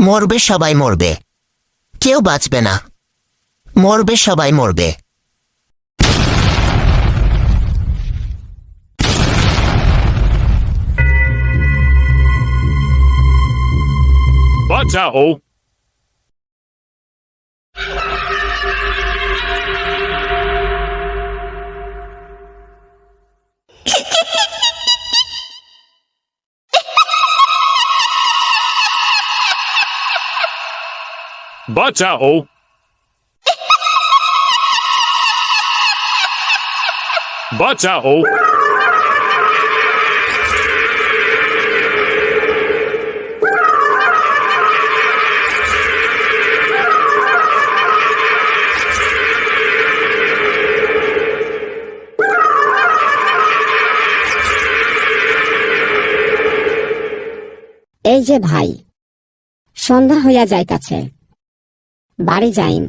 মরবে সবাই মরবে। কেউ বাঁচবে না। মরবে সবাই মরবে। বাঁচাও। বাঁচাও বাঁচাও এই যে ভাই সন্ধ্যা হইয়া যাইতাছে। বাড়ি যাইন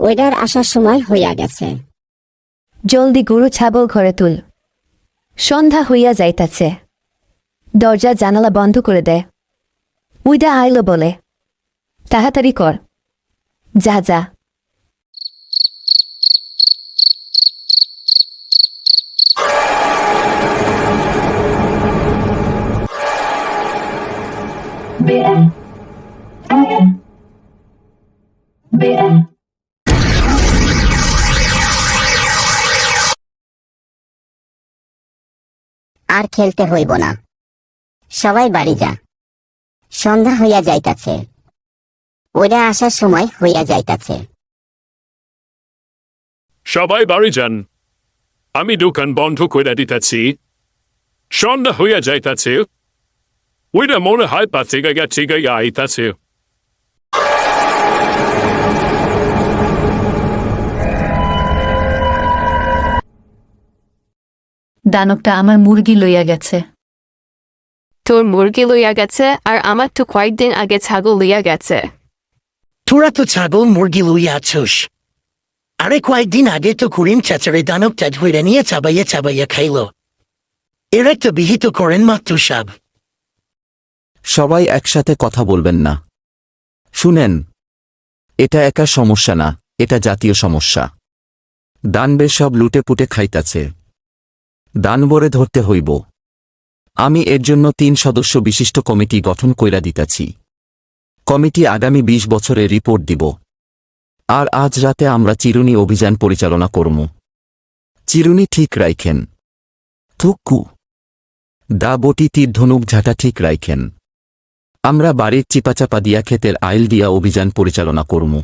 ওইটার আসার সময় হইয়া গেছে। জলদি গরু ছাগল ঘরে তুল। সন্ধ্যা হইয়া যাইতাছে। দরজা জানালা বন্ধ করে দে। উইডা আইল বলে তাড়াতাড়ি কর। যা যা। আর খেলতে হইব না। সবাই বাড়ি যা। সন্ধ্যা হইয়া যাইতাছে। ওইটা আসার সময় হইয়া যাইতাছে। সবাই বাড়ি যান। আমি দোকান বন্ধ করে দিতেছি। সন্ধ্যা হইয়া যাইতাছে। ওইটা মনে হয় পাতে গা ঠিক আইতাছে। দানবটা আমার মুরগি লইয়া গেছে। তোর মুরগি লইয়া গেছে আর আমার তো কয়েকদিন আগে ছাগল লইয়া গেছে। তোরা তো ছাগল মুরগি লইয়া আছোস। আরে কয়েকদিন আগে তো করিম চাচারে দানবটা ধরে নিয়ে চাবাইয়া চাবাইয়া খাইল। এর একটা বিহিত করেন মাত্র সাব সবাই একসাথে কথা বলবেন না। শুনেন এটা একা সমস্যা না এটা জাতীয় সমস্যা। দানবে সব লুটে পুটে খাইতাছে। দানবরে ধরতে হইব। আমি এর জন্য তিন সদস্য বিশিষ্ট কমিটি গঠন কইরা দিতাছি। কমিটি আগামী ২০ বছরে রিপোর্ট দিব। আর আজ রাতে আমরা চিরুনি অভিযান পরিচালনা করম চিরুনি ঠিক রাইখেন। থুক্কু দা বটি তীর ধনুক ঝাঁটা ঠিক রাইখেন। আমরা বাড়ির চিপাচাপা দিয়া ক্ষেতের আইল দিয়া অভিযান পরিচালনা করমু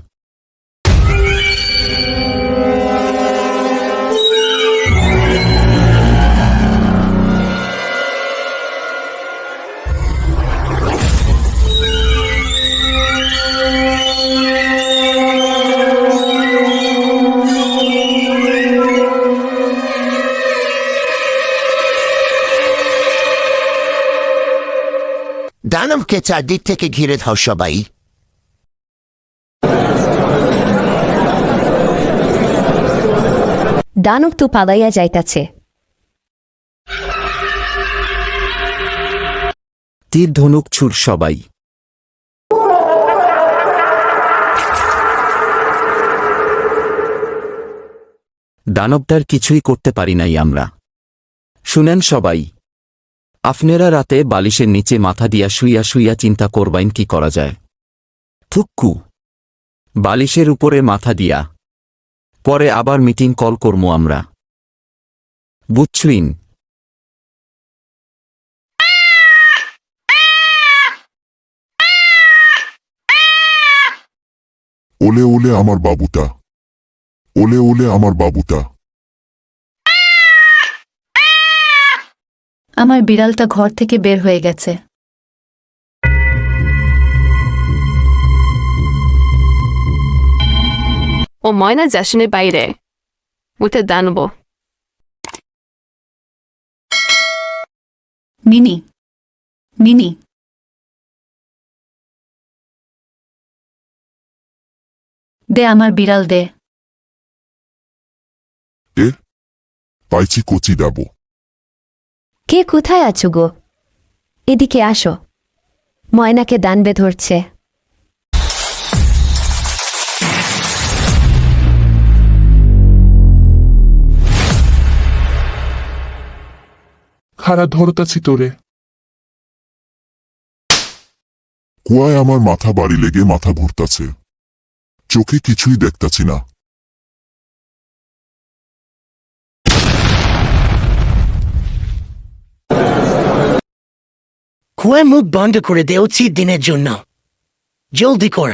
দানবকে চারদিক থেকে ঘিরে দাও সবাই দানব তো পালাইয়া যাইতাছে তীর ধনুক ছুর সবাই দানবটার কিছুই করতে পারি নাই আমরা শুনেন সবাই আপনারা রাতে বালিশের নিচে মাথা দিয়া শুইয়া শুইয়া চিন্তা করবাইন কি করা যায়। থুক্কু বালিশের উপরে মাথা দিয়া। পরে আবার মিটিং কল করমু আমরা। বুঝছুইন। ওলে ওলে আমার বাবুটা। ওলে ওলে আমার বাবুটা। আমার বিড়ালটা ঘর থেকে বের হয়ে গেছে। ও ময়না জাসনের বাইরে। উঠে দানবো মিনি মিনি। দে আমার বিড়াল দে। পাইছি কচি দেব কে কোথায় আছো গো? এদিকে আসো। ময়নাকে দানবে ধরছে। খারা ধরতাছি তোরে। কুয়ায় আমার মাথা বাড়ি লেগে মাথা ঘুরতাছে। চোখে কিছুই দেখতাছি না। কুয়া মুখ বন্ধ করে দেওছি দিনের জন্য। জলদি কর।